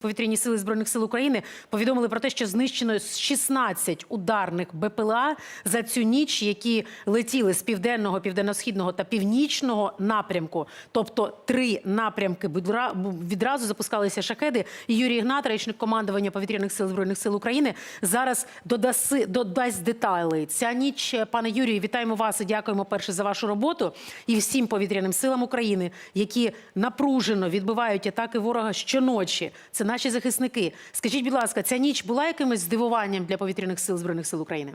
Повітряні сили збройних сил України повідомили про те, що знищено 16 ударних БПЛА за цю ніч, які летіли з південного, південно-східного та північного напрямку. Тобто три напрямки відразу запускалися шахеди. І Юрій Ігнат, речник командування повітряних сил збройних сил України, зараз додаси додасть деталі. Ця ніч, пане Юрію, вітаємо вас і дякуємо перше за вашу роботу і всім повітряним силам України, які напружено відбивають атаки ворога щоночі. Це наші захисники. Скажіть, будь ласка, ця ніч була якимось здивуванням для повітряних сил збройних сил України?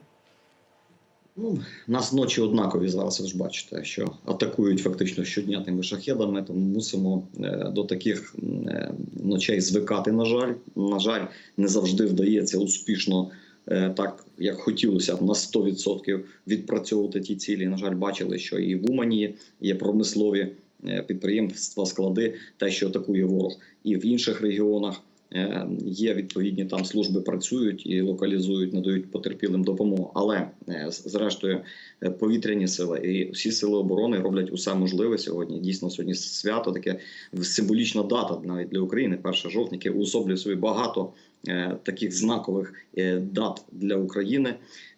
Ну, нас ночі однакові зараз, ви ж бачите, що атакують фактично щодня тими шахедами, тому мусимо е, до таких е, ночей звикати. На жаль, на жаль, не завжди вдається успішно, е, так як хотілося на 100% відпрацьовувати ті цілі. На жаль, бачили, що і в Умані є промислові підприємства, склади, те, що атакує ворог, і в інших регіонах. Е, Є відповідні там служби працюють і локалізують, надають потерпілим допомогу. Але е, зрештою е, повітряні сили і всі сили оборони роблять усе можливе сьогодні. Дійсно, сьогодні свято таке символічна дата навіть для України, 1 жовтня, яке уособлює собі багато е, таких знакових е, дат для України.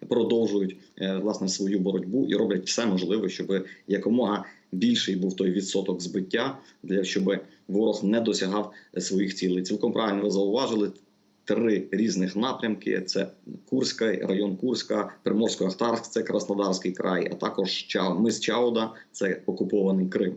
Продовжують е, власне свою боротьбу і роблять все можливе, щоб якомога більший був той відсоток збиття, для щоб ворог не досягав своїх цілей. Цілком правильно ви зауважили. Три різних напрямки: це Курська, район Курська, Приморсько-Ахтарськ, це Краснодарський край, а також Ча- мис Чауда, це окупований Крим.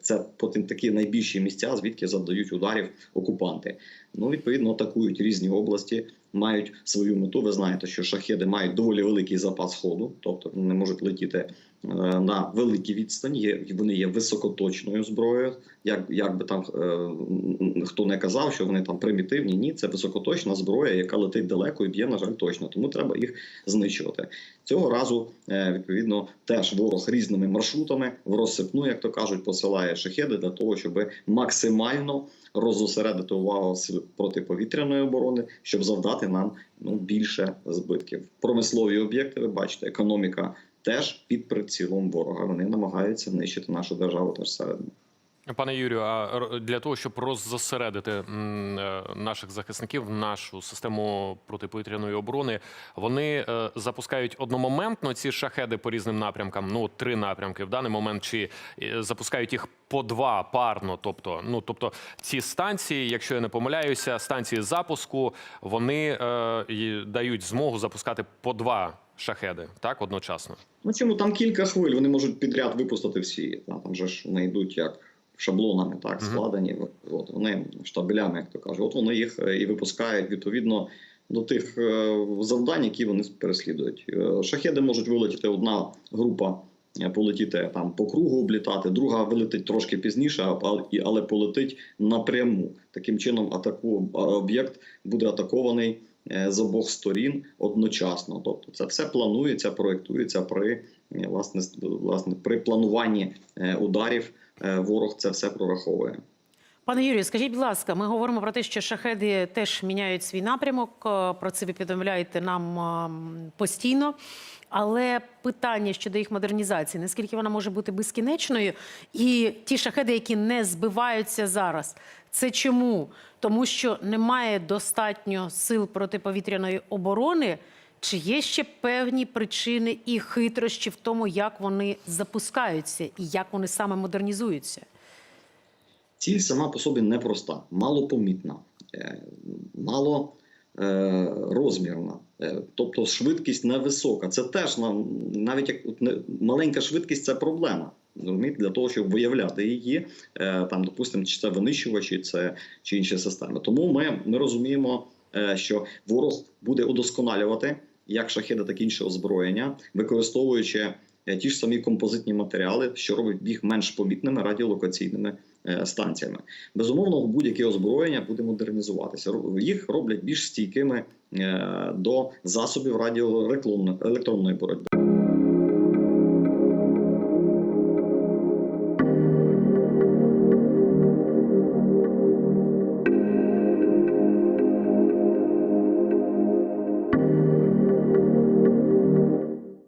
Це потім такі найбільші місця, звідки завдають ударів окупанти. Ну, відповідно, атакують різні області, мають свою мету. Ви знаєте, що шахеди мають доволі великий запас ходу, тобто вони можуть летіти е, на великій відстані. Вони є високоточною зброєю. Як, як би там е, хто не казав, що вони там примітивні, ні, це високоточна зброя, яка летить далеко і б'є, на жаль, точно. Тому треба їх знищувати. Цього разу е, відповідно теж ворог різними маршрутами в розсипну, як то кажуть, посилає шахеди для того, щоб максимально розосередити увагу сил протиповітряної оборони, щоб завдати нам ну більше збитків. Промислові об'єкти, ви бачите, економіка теж під прицілом ворога. Вони намагаються нищити нашу державу теж середину. Пане Юрію, а для того, щоб роззосередити е, наших захисників, нашу систему протиповітряної оборони, вони е, запускають одномоментно ці шахеди по різним напрямкам. Ну, три напрямки в даний момент, чи е, запускають їх по два парно. Тобто, ну тобто, ці станції, якщо я не помиляюся, станції запуску вони е, дають змогу запускати по два шахеди, так одночасно. Ну чому там кілька хвиль? Вони можуть підряд випустити всі. Та, Там же ж вони йдуть як шаблонами, так складені. От вони штабелями, як то кажуть. От вони їх е, і випускають відповідно до тих е, завдань, які вони переслідують. Е, Шахеди можуть вилетіти одна група. Полетіти там по кругу облітати, друга вилетить трошки пізніше, але полетить напряму. Таким чином, атаку об'єкт буде атакований з обох сторін одночасно. Тобто, це все планується, проєктується при е, власне власне при плануванні е, ударів. е, Ворог це все прораховує. Пане Юрію, скажіть, будь ласка, ми говоримо про те, що шахеди теж міняють свій напрямок. е, Про це ви повідомляєте нам ем, постійно. Але питання щодо їх модернізації, наскільки вона може бути безкінечною, і ті шахеди, які не збиваються зараз, це чому? Тому що немає достатньо сил протиповітряної оборони. Чи є ще певні причини і хитрощі в тому, як вони запускаються і як вони саме модернізуються? Ціль сама по собі непроста, малопомітна, е, мало е. Е, Тобто швидкість невисока. Це теж навіть як маленька швидкість це проблема. Для того, щоб виявляти її, там, допустимо, чи це винищувачі, це чи інші системи. Тому ми, ми розуміємо, що ворог буде удосконалювати як шахеди, так і інше озброєння, використовуючи ті ж самі композитні матеріали, що робить їх менш помітними радіолокаційними е, станціями. Безумовно, будь-яке озброєння буде модернізуватися. Їх роблять більш стійкими е, до засобів радіоелектронної боротьби.